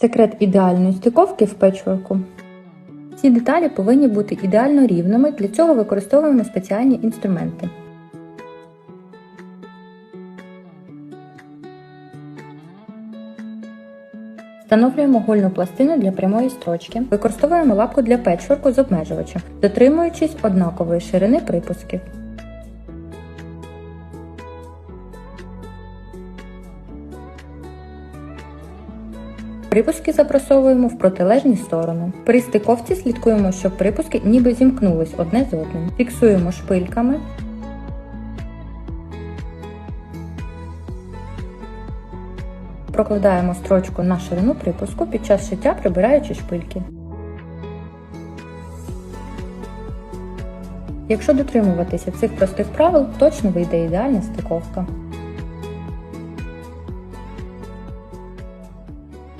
Секрет ідеальної стиковки в печворку. Всі деталі повинні бути ідеально рівними, для цього використовуємо спеціальні інструменти. Встановлюємо гольну пластину для прямої строчки. Використовуємо лапку для печворку з обмежувачем, дотримуючись однакової ширини припусків. Припуски запросовуємо в протилежні сторони. При стиковці слідкуємо, щоб припуски ніби зімкнулись одне з одним. Фіксуємо шпильками. Прокладаємо строчку на ширину припуску під час шиття прибираючи шпильки. Якщо дотримуватися цих простих правил, точно вийде ідеальна стиковка.